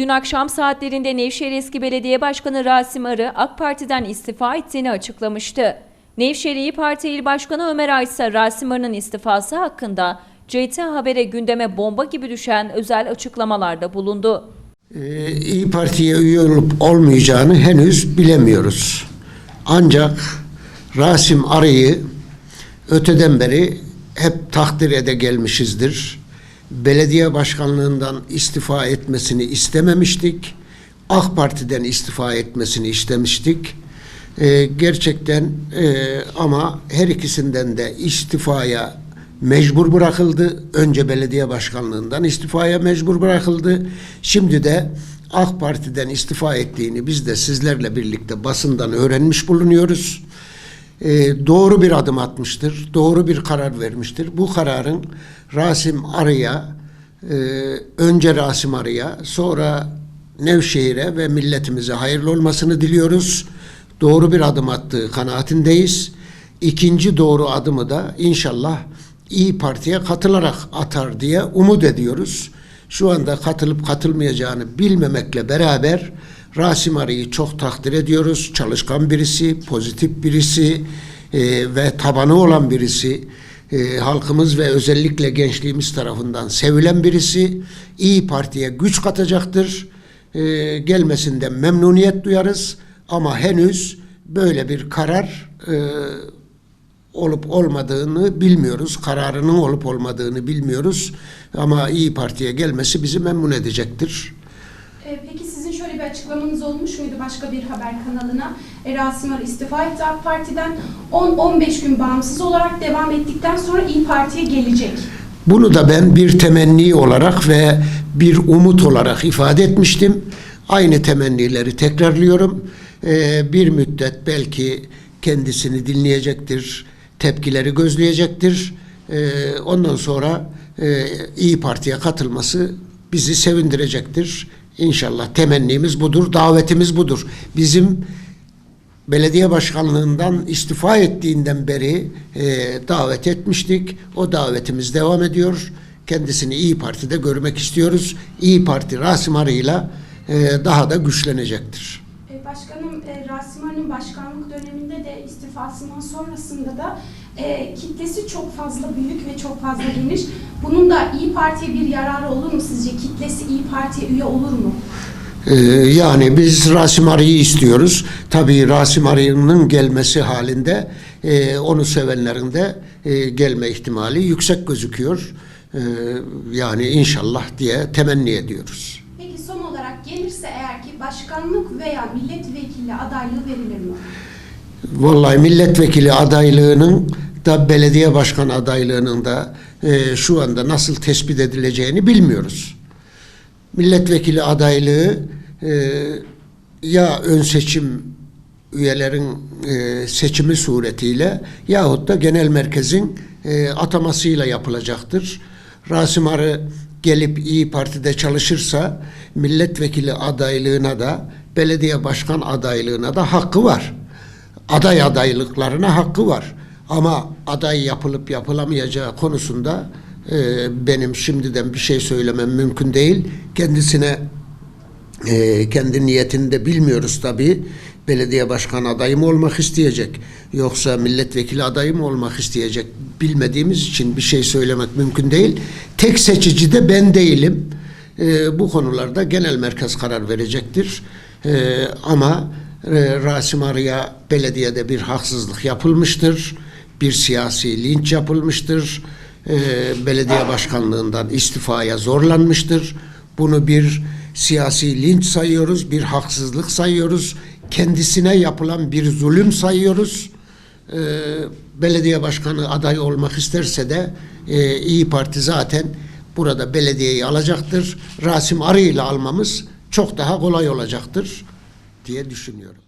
Dün akşam saatlerinde Nevşehir Eski Belediye Başkanı Rasim Arı AK Parti'den istifa ettiğini açıklamıştı. Nevşehir Parti İl Başkanı Ömer Aysa Rasim Arı'nın istifası hakkında CT Haber'e gündeme bomba gibi düşen özel açıklamalarda bulundu. Ee, İyi Parti'ye üye olup olmayacağını henüz bilemiyoruz. Ancak Rasim Arı'yı öteden beri hep takdir ede gelmişizdir. Belediye başkanlığından istifa etmesini istememiştik. AK Parti'den istifa etmesini istemiştik. Ee, gerçekten e, ama her ikisinden de istifaya mecbur bırakıldı. Önce belediye başkanlığından istifaya mecbur bırakıldı. Şimdi de AK Parti'den istifa ettiğini biz de sizlerle birlikte basından öğrenmiş bulunuyoruz. Ee, doğru bir adım atmıştır. Doğru bir karar vermiştir. Bu kararın Rasim Arı'ya e, önce Rasim Arı'ya sonra Nevşehir'e ve milletimize hayırlı olmasını diliyoruz. Doğru bir adım attığı kanaatindeyiz. İkinci doğru adımı da inşallah İyi Parti'ye katılarak atar diye umut ediyoruz. Şu anda katılıp katılmayacağını bilmemekle beraber Rasim Arı'yı çok takdir ediyoruz. Çalışkan birisi, pozitif birisi e, ve tabanı olan birisi. E, halkımız ve özellikle gençliğimiz tarafından sevilen birisi. İyi Parti'ye güç katacaktır. E, gelmesinden memnuniyet duyarız. Ama henüz böyle bir karar e, olup olmadığını bilmiyoruz. Kararının olup olmadığını bilmiyoruz. Ama İyi Parti'ye gelmesi bizi memnun edecektir. E, Peki sizin şöyle bir açıklamanız olmuş muydu başka bir haber kanalına? E, Rasim Arı istifa etti AK Parti'den 10-15 gün bağımsız olarak devam ettikten sonra İyi Parti'ye gelecek. Bunu da ben bir temenni olarak ve bir umut olarak ifade etmiştim. Aynı temennileri tekrarlıyorum. Ee, bir müddet belki kendisini dinleyecektir, tepkileri gözleyecektir. Ee, ondan sonra e, İyi Parti'ye katılması bizi sevindirecektir. İnşallah temennimiz budur, davetimiz budur. Bizim belediye başkanlığından istifa ettiğinden beri e, davet etmiştik. O davetimiz devam ediyor. Kendisini İyi Parti'de görmek istiyoruz. İyi Parti Rasim Arı'yla e, daha da güçlenecektir. E, Başkanım e, Rasim Arı'nın başkanlık döneminde de istifasından sonrasında da e, kitlesi çok fazla büyük ve çok fazla geniş. Bunun da İyi Parti'ye bir yararı olur mu sizce? Kitlesi İyi Parti'ye üye olur mu? Ee, yani biz Rasim Arı'yı istiyoruz. Tabii Rasim Arı'nın gelmesi halinde e, onu sevenlerin de e, gelme ihtimali yüksek gözüküyor. Ee, yani inşallah diye temenni ediyoruz. Peki son olarak gelirse eğer ki başkanlık veya milletvekili adaylığı verilir mi? Vallahi milletvekili adaylığının da belediye başkan adaylığının da e, şu anda nasıl tespit edileceğini bilmiyoruz. Milletvekili adaylığı e, ya ön seçim üyelerin e, seçimi suretiyle yahut da genel merkezin e, atamasıyla yapılacaktır. Rasim Arı gelip İyi Parti'de çalışırsa milletvekili adaylığına da belediye başkan adaylığına da hakkı var aday adaylıklarına hakkı var. Ama aday yapılıp yapılamayacağı konusunda e, benim şimdiden bir şey söylemem mümkün değil. Kendisine e, kendi niyetini de bilmiyoruz tabii. Belediye başkan adayı mı olmak isteyecek yoksa milletvekili adayı mı olmak isteyecek bilmediğimiz için bir şey söylemek mümkün değil. Tek seçici de ben değilim. E, bu konularda genel merkez karar verecektir. E, ama e, Rasim Arı'ya belediyede bir haksızlık yapılmıştır. Bir siyasi linç yapılmıştır. E, belediye başkanlığından istifaya zorlanmıştır. Bunu bir siyasi linç sayıyoruz, bir haksızlık sayıyoruz. Kendisine yapılan bir zulüm sayıyoruz. E, belediye başkanı aday olmak isterse de e, İyi Parti zaten burada belediyeyi alacaktır. Rasim Arı ile almamız çok daha kolay olacaktır diye düşünüyorum.